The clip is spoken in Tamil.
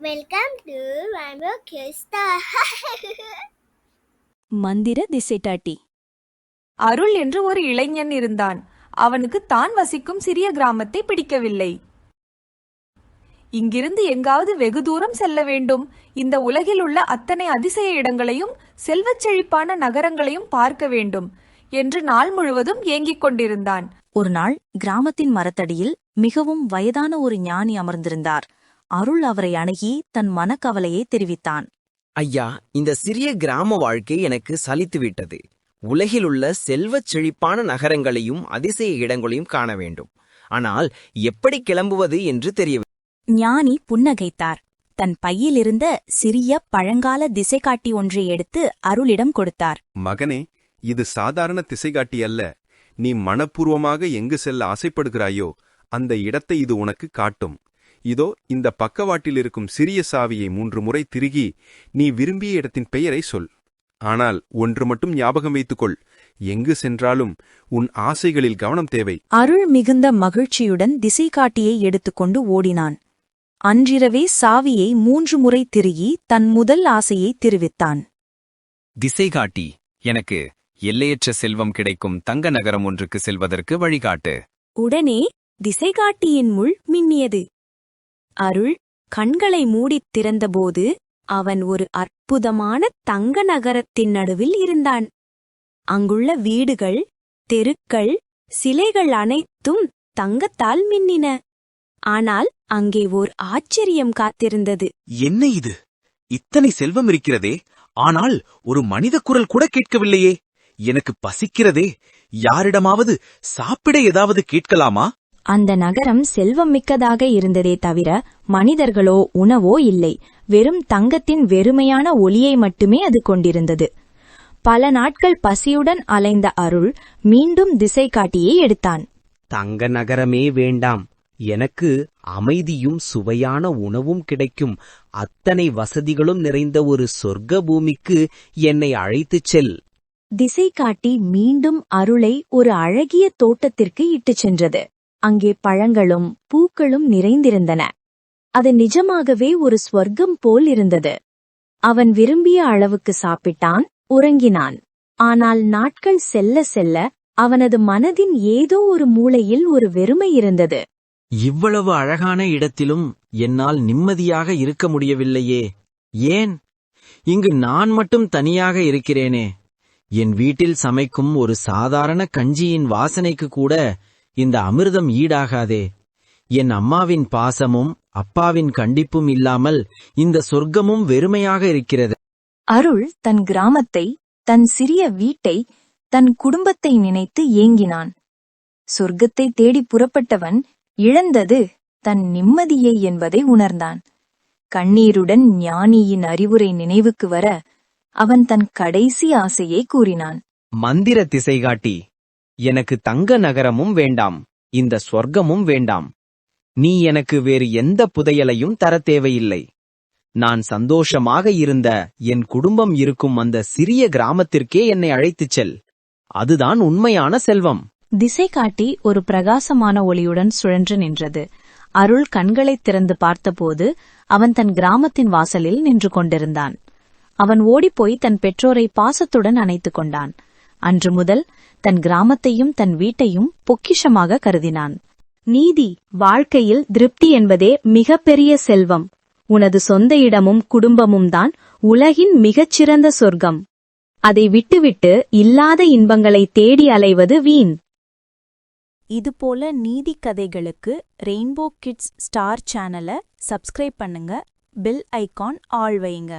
Welcome to Kids Star. மந்திர திசைட்டாட்டி அருள் என்று ஒரு இளைஞன் இருந்தான். அவனுக்கு தான் வசிக்கும் சிறிய கிராமத்தை பிடிக்கவில்லை. இங்கிருந்து எங்காவது வெகு தூரம் செல்ல வேண்டும். இந்த உலகில் உள்ள அத்தனை அதிசய இடங்களையும் செல்வச் செழிப்பான நகரங்களையும் பார்க்க வேண்டும் என்று நாள் முழுவதும் ஏங்கிக் கொண்டிருந்தான். ஒரு நாள் கிராமத்தின் மரத்தடியில் மிகவும் வயதான ஒரு ஞானி அமர்ந்திருந்தார். அருள் அவரை அணுகி தன் மனக்கவலையை தெரிவித்தான். ஐயா இந்த சிறிய கிராம வாழ்க்கை எனக்கு சலித்துவிட்டது. உலகிலுள்ள செல்வச் செழிப்பான நகரங்களையும் அதிசய இடங்களையும் காண வேண்டும். ஆனால் எப்படி கிளம்புவது என்று தெரியவில்லை. ஞானி புன்னகைத்தார். தன் பையிலிருந்த சிறிய பழங்கால திசைகாட்டி ஒன்றை எடுத்து அருளிடம் கொடுத்தார். மகனே இது சாதாரண திசைகாட்டி அல்ல. நீ மனப்பூர்வமாக எங்கு செல்ல ஆசைப்படுகிறாயோ அந்த இடத்தை இது உனக்கு காட்டும். இதோ இந்த பக்கவாட்டில் இருக்கும் சிறிய சாவியை மூன்று முறை திருகி நீ விரும்பிய இடத்தின் பெயரை சொல். ஆனால் ஒன்று மட்டும் ஞாபகம் வைத்துக்கொள். எங்கு சென்றாலும் உன் ஆசைகளில் கவனம் தேவை. அருள் மிகுந்த மகிழ்ச்சியுடன் திசைகாட்டியை எடுத்துக்கொண்டு ஓடினான். அன்றிரவே சாவியை மூன்று முறை திருகி தன் முதல் ஆசையை தெரிவித்தான். திசைகாட்டி எனக்கு எல்லையற்ற செல்வம் கிடைக்கும் தங்க நகரம் ஒன்றுக்கு செல்வதற்கு வழிகாட்டு. உடனே திசைகாட்டியின் முள் மின்னியது. அருள் கண்களை மூடித் திறந்தபோது அவன் ஒரு அற்புதமான தங்க நகரத்தின் நடுவில் இருந்தான். அங்குள்ள வீடுகள் தெருக்கள் சிலைகள் அனைத்தும் தங்கத்தால் மின்னின. ஆனால் அங்கே ஓர் ஆச்சரியம் காத்திருந்தது. என்ன இது? இத்தனை செல்வம் இருக்கிறதே? ஆனால் ஒரு மனித குரல் கூட கேட்கவில்லையே. எனக்கு பசிக்கிறதே. யாரிடமாவது சாப்பிட ஏதாவது கேட்கலாமா? அந்த நகரம் செல்வம் மிக்கதாக இருந்ததே தவிர மனிதர்களோ உணவோ இல்லை. வெறும் தங்கத்தின் வெறுமையான ஒளியை மட்டுமே அது கொண்டிருந்தது. பல நாட்கள் பசியுடன் அலைந்த அருள் மீண்டும் திசை காட்டியை எடுத்தான். தங்க நகரமே வேண்டாம். எனக்கு அமைதியும் சுவையான உணவும் கிடைக்கும். அத்தனை வசதிகளும் நிறைந்த ஒரு சொர்க்க பூமிக்கு என்னை அழைத்துச் செல். திசை காட்டி மீண்டும் அருளை ஒரு அழகிய தோட்டத்திற்கு இட்டுச் சென்றது. அங்கே பழங்களும் பூக்களும் நிறைந்திருந்தன. அது நிஜமாகவே ஒரு ஸ்வர்க்கம் போல் இருந்தது. அவன் விரும்பிய அளவுக்கு சாப்பிட்டான் உறங்கினான். ஆனால் நாட்கள் செல்ல செல்ல அவனது மனதின் ஏதோ ஒரு மூலையில் ஒரு வெறுமை இருந்தது. இவ்வளவு அழகான இடத்திலும் என்னால் நிம்மதியாக இருக்க முடியவில்லையே. ஏன்? இங்கு நான் மட்டும் தனியாக இருக்கிறேனே. என் வீட்டில் சமைக்கும் ஒரு சாதாரண கஞ்சியின் வாசனைக்கு கூட இந்த அமிர்தம் ஈடாகாதே. என் அம்மாவின் பாசமும் அப்பாவின் கண்டிப்பும் இல்லாமல் இந்த சொர்க்கமும் வெறுமையாக இருக்கிறது. அருள் தன் கிராமத்தை தன் சிறிய வீட்டை தன் குடும்பத்தை நினைத்து ஏங்கினான். சொர்க்கத்தை தேடி புறப்பட்டவன் இழந்தது தன் நிம்மதியை என்பதை உணர்ந்தான். கண்ணீருடன் ஞானியின் அறிவுரை நினைவுக்கு வர அவன் தன் கடைசி ஆசையை கூறினான். மந்திர திசைகாட்டி எனக்கு தங்க நகரமும் வேண்டாம் இந்த சொர்க்கமும் வேண்டாம். நீ எனக்கு வேறு எந்த புதையலையும் தர தேவையில்லை. நான் சந்தோஷமாக இருந்த என் குடும்பம் இருக்கும் அந்த சிறிய கிராமத்திற்கே என்னை அழைத்துச் செல். அதுதான் உண்மையான செல்வம். திசை காட்டி ஒரு பிரகாசமான ஒளியுடன் சுழன்று நின்றது. அருள் கண்களைத் திறந்து பார்த்தபோது அவன் தன் கிராமத்தின் வாசலில் நின்று கொண்டிருந்தான். அவன் ஓடிப்போய் தன் பெற்றோரை பாசத்துடன் அணைத்துக் கொண்டான். அன்று முதல் தன் கிராமத்தையும் தன் வீட்டையும் பொக்கிஷமாக கருதினான். நீதி வாழ்க்கையில் திருப்தி என்பதே மிகப்பெரிய செல்வம். உனது சொந்த இடமும் குடும்பமும் தான் உலகின் மிகச்சிறந்த சொர்க்கம். அதை விட்டுவிட்டு இல்லாத இன்பங்களை தேடி அலைவது வீண். இதுபோல நீதி கதைகளுக்கு ரெயின்போ கிட்ஸ் ஸ்டார் சேனலை சப்ஸ்கிரைப் பண்ணுங்க பெல் ஐகான் ஆள் வையுங்க.